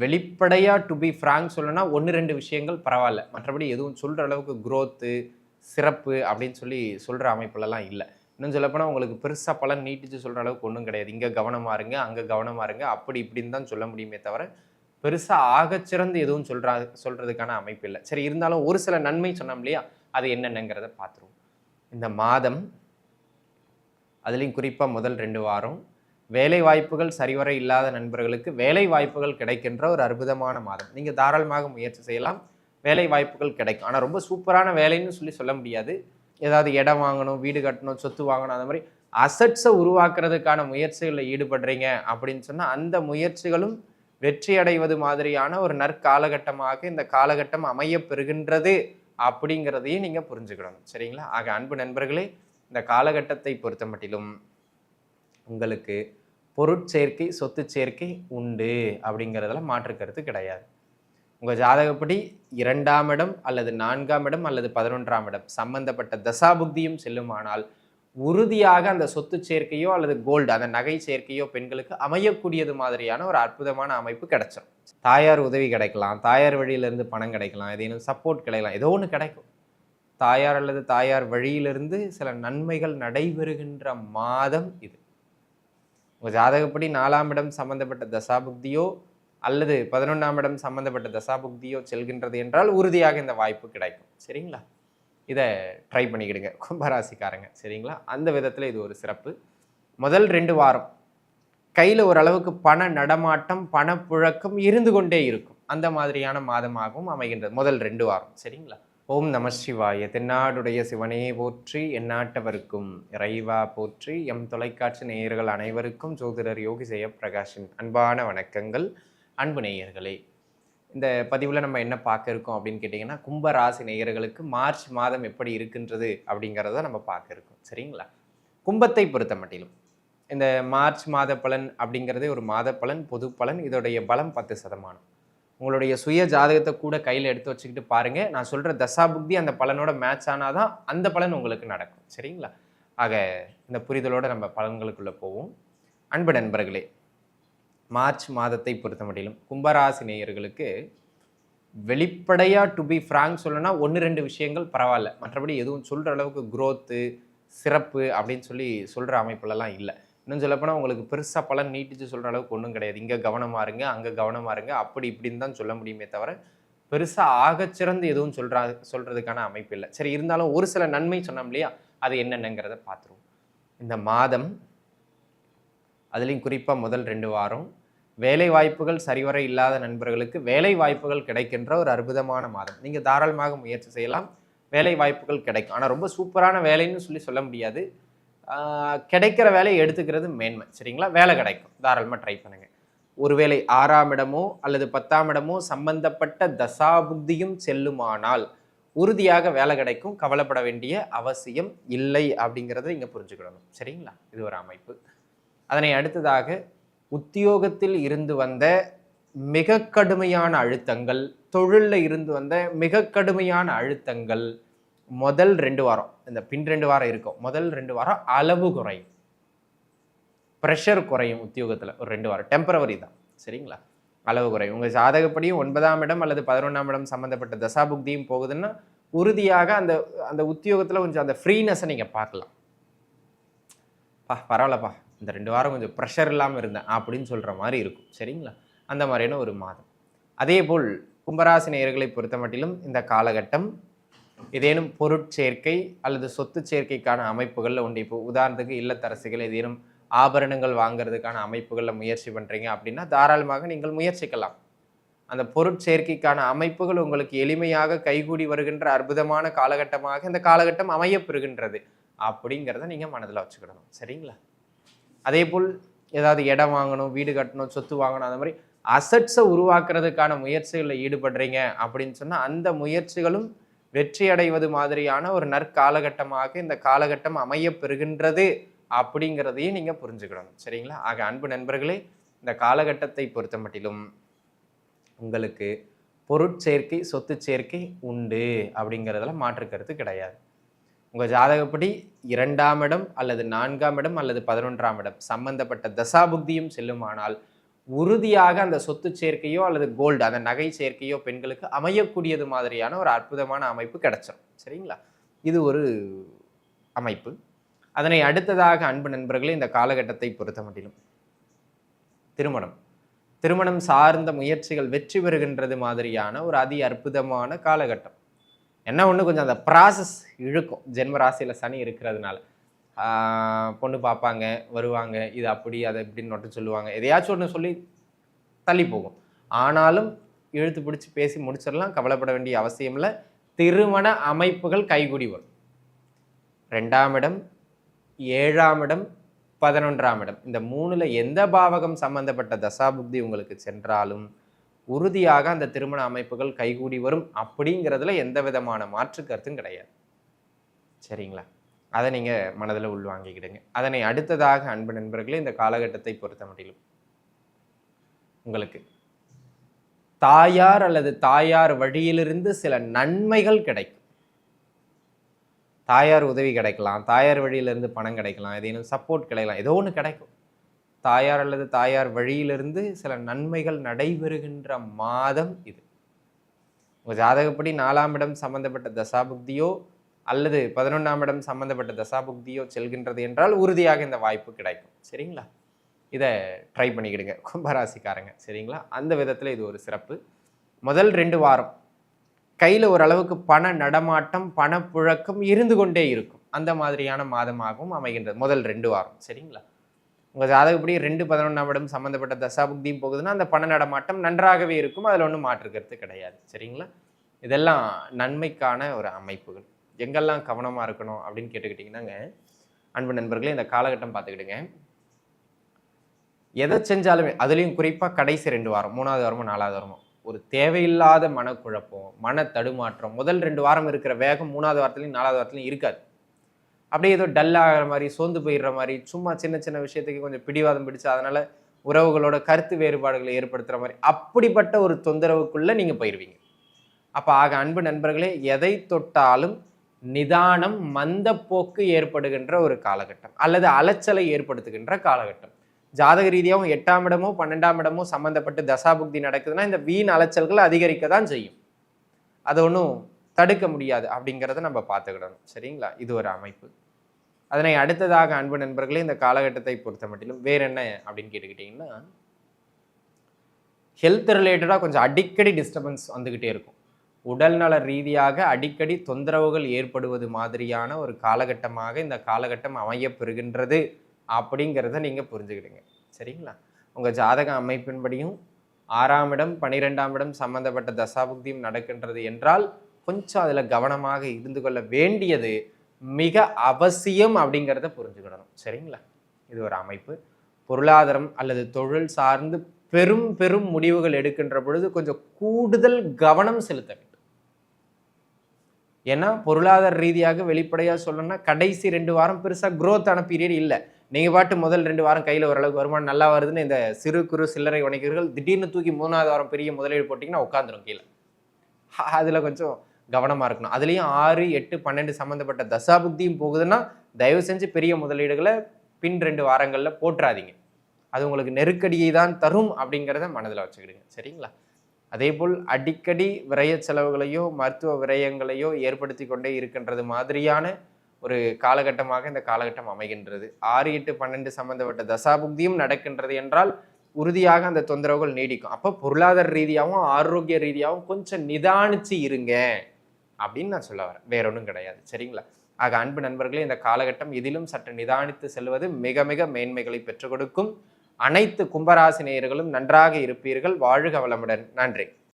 வெளிப்படையாக to be frank சொல்லணும்னா ஒன்று ரெண்டு விஷயங்கள் பரவாயில்ல. மற்றபடி எதுவும் சொல்கிற அளவுக்கு growth சிறப்பு அப்படின்னு சொல்லி சொல்கிற அமைப்புலலாம் இல்லை. இன்னும் சொல்லப்போனால் உங்களுக்கு பெருசாக பலன் நீட்டிச்சு சொல்கிற அளவுக்கு ஒன்றும் கிடையாது. இங்கே கவனமாக இருங்க அங்கே கவனமாக இருங்க அப்படி இப்படின்னு தான் சொல்ல முடியுமே தவிர பெருசாக ஆகச்சிறந்து எதுவும் சொல்கிறா சொல்கிறதுக்கான அமைப்பு இல்லை. சரி இருந்தாலும் ஒரு சில நன்மை சொன்னோம் இல்லையா அது என்னென்னங்கிறத பார்த்துருவோம். இந்த மாதம் அதுலேயும் குறிப்பாக முதல் ரெண்டு வாரம் வேலை வாய்ப்புகள் சரிவர இல்லாத நண்பர்களுக்கு வேலை வாய்ப்புகள் கிடைக்கின்ற ஒரு அற்புதமான மாதம். நீங்கள் தாராளமாக முயற்சி செய்யலாம். வேலை வாய்ப்புகள் கிடைக்கும். ஆனால் ரொம்ப சூப்பரான வேலைன்னு சொல்லி சொல்ல முடியாது. ஏதாவது இடம் வாங்கணும் வீடு கட்டணும் சொத்து வாங்கணும் அந்த மாதிரி அசட்ஸை உருவாக்குறதுக்கான முயற்சிகளில் ஈடுபடுறீங்க அப்படின்னு சொன்னால் அந்த முயற்சிகளும் வெற்றி அடைவது மாதிரியான ஒரு நற்காலகட்டமாக இந்த காலகட்டம் அமையப் பெறுகின்றது அப்படிங்கிறதையும் நீங்கள் புரிஞ்சுக்கிடணும். சரிங்களா? ஆக அன்பு நண்பர்களே இந்த காலகட்டத்தை பொறுத்த மட்டிலும் உங்களுக்கு பொருட்சேர்க்கை சொத்து சேர்க்கை உண்டு அப்படிங்கிறதுல மாற்று கருத்து கிடையாது. உங்கள் ஜாதகப்படி இரண்டாம் இடம் அல்லது நான்காம் இடம் அல்லது பதினொன்றாம் இடம் சம்பந்தப்பட்ட தசாபுக்தியும் செல்லுமானால் உறுதியாக அந்த சொத்து சேர்க்கையோ அல்லது கோல்டு அந்த நகை சேர்க்கையோ பெண்களுக்கு அமையக்கூடியது மாதிரியான ஒரு அற்புதமான அமைப்பு கிடைச்சிடும் தாயார் உதவி கிடைக்கலாம் தாயார் வழியிலிருந்து பணம் கிடைக்கலாம் ஏதேனும் சப்போர்ட் கிடைக்கலாம் ஏதோ ஒன்று கிடைக்கும். தாயார் அல்லது தாயார் வழியிலிருந்து சில நன்மைகள் நடைபெறுகின்ற மாதம் இது. உங்கள் ஜாதகப்படி நாலாம் இடம் சம்பந்தப்பட்ட தசாபுக்தியோ அல்லது பதினொன்றாம் இடம் சம்பந்தப்பட்ட தசாபுக்தியோ செல்கின்றது என்றால் உறுதியாக இந்த வாய்ப்பு கிடைக்கும். சரிங்களா? இதை ட்ரை பண்ணிக்கிடுங்க. கும்பராசிக்காரங்க. சரிங்களா? அந்த விதத்தில் இது ஒரு சிறப்பு. முதல் ரெண்டு வாரம் கையில் ஓரளவுக்கு பண நடமாட்டம் பணப்புழக்கம் இருந்து கொண்டே இருக்கும். அந்த மாதிரியான மாதமாகவும் அமைகின்றது. முதல் ரெண்டு வாரம். சரிங்களா? ஓம் நம சிவாய. தென்னாடுடைய சிவனே போற்றி எந்நாட்டவருக்கும் இறைவா போற்றி எம் தொலைக்காட்சி நேயர்கள் அனைவருக்கும் ஜோதிடர் யோகி பிரகாஷின் அன்பான வணக்கங்கள். அன்பு நேயர்களே இந்த பதிவில் நம்ம என்ன பார்க்க இருக்கோம் அப்படின்னு கேட்டிங்கன்னா கும்பராசி நேயர்களுக்கு மார்ச் மாதம் எப்படி இருக்கின்றது அப்படிங்கிறத நம்ம பார்க்க இருக்கோம். சரிங்களா? கும்பத்தை பொறுத்த மட்டிலும் இந்த மார்ச் மாத பலன் அப்படிங்கிறதே ஒரு மாத பலன் பொது பலன் இதோடைய பலம் பத்து சதமானம். உங்களுடைய சுய ஜாதகத்தை கூட கையில் எடுத்து வச்சுக்கிட்டு பாருங்கள் நான் சொல்கிற தசா புக்தி அந்த பலனோட மேட்ச் ஆனாதான் அந்த பலன் உங்களுக்கு நடக்கும். சரிங்களா? ஆக இந்த புரிதலோடு நம்ம பலன்களுக்குள்ளே போவோம். அன்பு நண்பர்களே மார்ச் மாதத்தை பொறுத்த மட்டிலும் கும்பராசி நேயர்களுக்கு வெளிப்படையாக டு பி ஃப்ராங்க் சொல்லணும்னா ஒன்று ரெண்டு விஷயங்கள் பரவாயில்ல. மற்றபடி எதுவும் சொல்கிற அளவுக்கு குரோத்து சிறப்பு அப்படின்னு சொல்லி சொல்கிற அமைப்புலலாம் இல்லை. இன்னும் சொல்லப்போனால் உங்களுக்கு பெருசாக பலன் நீட்டிச்சு சொல்கிற அளவுக்கு ஒன்றும் கிடையாது. இங்கே கவனமாக இருங்க அங்கே கவனமாக இருங்க. அப்படி இப்படின்னு தான் சொல்ல முடியுமே தவிர பெருசாக ஆகச்சிறந்து எதுவும் சொல்கிறா சொல்கிறதுக்கான அமைப்பு இல்லை. சரி இருந்தாலும் ஒரு சில நன்மை சொன்னோம் இல்லையா? அது என்னென்னங்கிறத பார்த்துருவோம். இந்த மாதம் அதுலேயும் குறிப்பாக முதல் ரெண்டு வாரம் வேலை வாய்ப்புகள் சரிவர இல்லாத நண்பர்களுக்கு வேலை வாய்ப்புகள் கிடைக்கின்ற ஒரு அற்புதமான மாதம். நீங்கள் தாராளமாக முயற்சி செய்யலாம். வேலை வாய்ப்புகள் கிடைக்கும். ஆனால் ரொம்ப சூப்பரான வேலைன்னு சொல்லி சொல்ல முடியாது. கிடைக்கிற வேலையை எடுத்துக்கிறது மேன்மை. சரிங்களா? வேலை கிடைக்கும். தாராளமாக ட்ரை பண்ணுங்கள் ஒருவேளை ஆறாம் இடமோ அல்லது பத்தாம் இடமோ சம்பந்தப்பட்ட தசாபுத்தியும் செல்லுமானால் உறுதியாக வேலை கிடைக்கும். கவலைப்பட வேண்டிய அவசியம் இல்லை அப்படிங்கிறத இங்கே புரிஞ்சுக்கிடணும். சரிங்களா? இது ஒரு அமைப்பு. அதனை அடுத்ததாக உத்தியோகத்தில் இருந்து வந்த மிக கடுமையான அழுத்தங்கள் தொழிலில் இருந்து வந்த மிக கடுமையான அழுத்தங்கள் முதல் ரெண்டு வாரம் இந்த பின் ரெண்டு வாரம் இருக்கும். முதல் ரெண்டு வாரம் அளவு குறையும். ப்ரெஷர் குறையும் உத்தியோகத்தில் ஒரு ரெண்டு வாரம். டெம்பரவரி தான். சரிங்களா? அளவு குறையும். உங்கள் ஜாதகப்படியும் ஒன்பதாம் இடம் அல்லது பதினொன்றாம் இடம் சம்மந்தப்பட்ட தசாபுக்தியும் போகுதுன்னா உறுதியாக அந்த அந்த உத்தியோகத்தில் கொஞ்சம் அந்த ஃப்ரீனஸை நீங்கள் பார்க்கலாம். பா பரவாயில்லப்பா. இந்த ரெண்டு வாரம் கொஞ்சம் ப்ரெஷர் இல்லாமல் இருந்தேன் அப்படின்னு சொல்கிற மாதிரி இருக்கும். சரிங்களா? அந்த மாதிரியான ஒரு மாதம். அதே போல் கும்பராசி நேயர்களை பொறுத்த மட்டிலும் இந்த காலகட்டம் ஏதேனும் பொருட்சேர்க்கை அல்லது சொத்து சேர்க்கைக்கான அமைப்புகளில் உண்டு. இப்போ உதாரணத்துக்கு இல்லத்தரசிகள் ஏதேனும் ஆபரணங்கள் வாங்குறதுக்கான அமைப்புகளில் முயற்சி பண்ணுறீங்க அப்படின்னா தாராளமாக நீங்கள் முயற்சிக்கலாம். அந்த பொருட்சேர்க்கைக்கான அமைப்புகள் உங்களுக்கு எளிமையாக கைகூடி வருகின்ற அற்புதமான காலகட்டமாக இந்த காலகட்டம் அமையப்பெறுகின்றது அப்படிங்கிறத நீங்கள் மனதில் வச்சுக்கிடணும். சரிங்களா? அதே போல் ஏதாவது இடம் வாங்கணும் வீடு கட்டணும் சொத்து வாங்கணும் அந்த மாதிரி அசட்ஸை உருவாக்குறதுக்கான முயற்சிகளில் ஈடுபடுறீங்க அப்படின்னு சொன்னால் அந்த முயற்சிகளும் வெற்றி அடைவது மாதிரியான ஒரு நற்காலகட்டமாக இந்த காலகட்டம் அமைய பெறுகின்றது அப்படிங்கிறதையும் நீங்கள் புரிஞ்சுக்கணும். சரிங்களா? ஆக அன்பு நண்பர்களே இந்த காலகட்டத்தை பொறுத்த மட்டிலும் உங்களுக்கு பொருட்சேர்க்கை சொத்து சேர்க்கை உண்டு அப்படிங்கிறதுல மாற்று கருத்து கிடையாது. உங்கள் ஜாதகப்படி இரண்டாம் இடம் அல்லது நான்காம் இடம் அல்லது பதினொன்றாம் இடம் சம்பந்தப்பட்ட தசாபுக்தியும் செல்லுமானால் உறுதியாக அந்த சொத்து சேர்க்கையோ அல்லது கோல்டு அந்த நகை சேர்க்கையோ பெண்களுக்கு அமையக்கூடியது மாதிரியான ஒரு அற்புதமான அமைப்பு கிடைச்சிடும் சரிங்களா? இது ஒரு அமைப்பு. அதனை அடுத்ததாக அன்பு நண்பர்களே இந்த காலகட்டத்தை பொறுத்த மட்டிலும் திருமணம். திருமணம் சார்ந்த முயற்சிகள் வெற்றி பெறுகின்றது மாதிரியான ஒரு அதி அற்புதமான காலகட்டம். என்ன ஒன்று கொஞ்சம் அந்த ப்ராசஸ் இழுக்கும். ஜென்ம ராசியில் சனி இருக்கிறதுனால. பொண்ணு பார்ப்பாங்க வருவாங்க இது அப்படி அதை இப்படின்னு மட்டும் சொல்லுவாங்க. எதையாச்சும் ஒன்று சொல்லி தள்ளி போகும். ஆனாலும் இழுத்து பிடிச்சி பேசி முடிச்சிடலாம். கவலைப்பட வேண்டிய அவசியம் இல்லை. திருமண அமைப்புகள் கைகூடி வரும். ரெண்டாம் இடம் ஏழாம் இடம் பதினொன்றாம் இடம். இந்த மூணில் எந்த பாவகம் சம்பந்தப்பட்ட தசாபுக்தி உங்களுக்கு சென்றாலும் உறுதியாக அந்த திருமண அமைப்புகள் கைகூடி வரும். அப்படிங்கிறதுல எந்த விதமான மாற்று கருத்தும் கிடையாது. சரிங்களா? அதை நீங்க மனதில் உள்வாங்கிக்கிடுங்க. அதனை அடுத்ததாக அன்பு நண்பர்களே இந்த காலகட்டத்தை பொறுத்த மட்டிலும் உங்களுக்கு தாயார் அல்லது தாயார் வழியிலிருந்து சில நன்மைகள் கிடைக்கும். தாயார் உதவி கிடைக்கலாம் தாயார் வழியிலிருந்து பணம் கிடைக்கலாம் ஏதேனும் சப்போர்ட் கிடைக்கலாம் ஏதோ ஒன்று கிடைக்கும். தாயார் அல்லது தாயார் வழியிலிருந்து சில நன்மைகள் நடைபெறுகின்ற மாதம் இது. உங்கள் ஜாதகப்படி நாலாம் இடம் சம்பந்தப்பட்ட தசாபுக்தியோ அல்லது பதினொன்றாம் இடம் சம்மந்தப்பட்ட தசாபுக்தியோ செல்கின்றது என்றால் உறுதியாக இந்த வாய்ப்பு கிடைக்கும். சரிங்களா? இதை ட்ரை பண்ணிக்கிடுங்க கும்பராசிக்காரங்க. சரிங்களா? அந்த விதத்தில் இது ஒரு சிறப்பு. முதல் ரெண்டு வாரம் கையில் ஓரளவுக்கு பண நடமாட்டம் பணப்புழக்கம் இருந்து கொண்டே இருக்கும். அந்த மாதிரியான மாதமாகவும் அமைகின்றது முதல் ரெண்டு வாரம். சரிங்களா? உங்கள் ஜாதகப்படி ரெண்டு பதினொன்றாம் இடம் சம்மந்தப்பட்ட தசாபுக்தியும் போகுதுன்னா அந்த பண நடமாட்டம் நன்றாகவே இருக்கும். அதில் ஒன்றும் மாற்றுக்கிறது கிடையாது. சரிங்களா? இதெல்லாம் நன்மைக்கான ஒரு அமைப்புகள். எங்கெல்லாம் கவனமாக இருக்கணும் அப்படின்னு கேட்டுக்கிட்டிங்கன்னாங்க. அன்பு நண்பர்களே இந்த காலகட்டம் பார்த்துக்கிடுங்க. எதை செஞ்சாலுமே அதுலேயும் குறிப்பாக கடைசி ரெண்டு வாரம் மூணாவது வாரமோ நாலாவது வாரமோ ஒரு தேவையில்லாத மனக்குழப்பம் மன தடுமாற்றம் முதல் ரெண்டு வாரம் இருக்கிற வேகம் மூணாவது வாரத்துலையும் நாலாவது வாரத்துலையும் இருக்காது. அப்படியே ஏதோ டல் ஆகிற மாதிரி சோர்ந்து போயிடுற மாதிரி சும்மா சின்ன சின்ன விஷயத்துக்கு கொஞ்சம் பிடிவாதம் பிடிச்சு அதனால் உறவுகளோட கருத்து வேறுபாடுகளை ஏற்படுத்துகிற மாதிரி அப்படிப்பட்ட ஒரு தொந்தரவுக்குள்ளே நீங்கள் போயிடுவீங்க அப்போ ஆக அன்பு நண்பர்களே எதை தொட்டாலும் நிதானம் மந்தப்போக்கு ஏற்படுகின்ற ஒரு காலகட்டம் அல்லது அலைச்சலை ஏற்படுத்துகின்ற காலகட்டம். ஜாதக ரீதியாகவும் எட்டாம் இடமோ பன்னெண்டாம் இடமோ சம்மந்தப்பட்டு தசாபுக்தி நடக்குதுன்னா இந்த வீண் அலைச்சல்கள் அதிகரிக்க தான் செய்யும். அதை ஒன்றும் தடுக்க முடியாது அப்படிங்கிறத நம்ம பார்த்துக்கிடணும். சரிங்களா? இது ஒரு அமைப்பு. அதனை அடுத்ததாக அன்பு நண்பர்களே இந்த காலகட்டத்தை பொறுத்த மட்டிலும் வேற என்ன அப்படின்னு கேட்டுக்கிட்டிங்கன்னா ஹெல்த் ரிலேட்டடாக கொஞ்சம் அடிக்கடி டிஸ்டர்பன்ஸ் வந்துக்கிட்டே இருக்கும். உடல்நல ரீதியாக அடிக்கடி தொந்தரவுகள் ஏற்படுவது மாதிரியான ஒரு காலகட்டமாக இந்த காலகட்டம் அமையப்பெறுகின்றது அப்படிங்கிறத நீங்கள் புரிஞ்சுக்கிடுங்க. சரிங்களா? உங்கள் ஜாதக அமைப்பின்படியும் ஆறாம் இடம் பன்னிரெண்டாம் இடம் சம்பந்தப்பட்ட தசாபுக்தியும் நடக்கின்றது என்றால் கொஞ்சம் அதில் கவனமாக இருந்து கொள்ள வேண்டியது மிக அவசியம் அப்படிங்கிறத புரிஞ்சுக்கிடணும். சரிங்களா? இது ஒரு அமைப்பு. பொருளாதாரம் அல்லது தொழில் சார்ந்து பெரும் பெரும் முடிவுகள் எடுக்கின்ற பொழுது கொஞ்சம் கூடுதல் கவனம் செலுத்த வேண்டும். ஏன்னா பொருளாதார ரீதியாக வெளிப்படையாக சொல்லணும்னா கடைசி ரெண்டு வாரம் பெருசாக குரோத்தான பீரியட் இல்லை. நீங்கள் பாட்டு முதல் ரெண்டு வாரம் கையில் ஓரளவுக்கு வருமானம் நல்லா வருதுன்னு இந்த சிறு குறு சில்லறை வணிகர்கள் திடீர்னு தூக்கி மூணாவது வாரம் பெரிய முதலீடு போட்டிங்கன்னா உட்காந்துரும் கீழே. அதில் கொஞ்சம் கவனமாக இருக்கணும். அதுலேயும் ஆறு எட்டு பன்னெண்டு சம்மந்தப்பட்ட தசாபுக்தியும் போகுதுன்னா தயவு செஞ்சு பெரிய முதலீடுகளை பின் ரெண்டு வாரங்களில் போட்டுறாதீங்க அது உங்களுக்கு நெருக்கடியை தான் தரும் அப்படிங்கிறத மனதில் வச்சுக்கிடுங்க. சரிங்களா? அதே போல் அடிக்கடி விரய செலவுகளையோ மருத்துவ விரயங்களையோ ஏற்படுத்தி கொண்டே இருக்கின்றது மாதிரியான ஒரு காலகட்டமாக இந்த காலகட்டம் அமைகின்றது. ஆறு எட்டு பன்னெண்டு சம்பந்தப்பட்ட தசாபுக்தியும் நடக்கின்றது என்றால் உறுதியாக அந்த தொந்தரவுகள் நீடிக்கும். அப்போ பொருளாதார ரீதியாகவும் ஆரோக்கிய ரீதியாகவும் கொஞ்சம் நிதானிச்சு இருங்க அப்படின்னு நான் சொல்ல வரேன். வேற ஒன்றும் கிடையாது. சரிங்களா? ஆக அன்பு நண்பர்களே இந்த காலகட்டம் இதிலும் சற்று நிதானித்து செல்வது மிக மிக மேன்மைகளை பெற்றுக் கொடுக்கும். அனைத்து கும்பராசி நேயர்களும் நன்றாக இருப்பீர்கள். வாழ்க வளமுடன். நன்றி.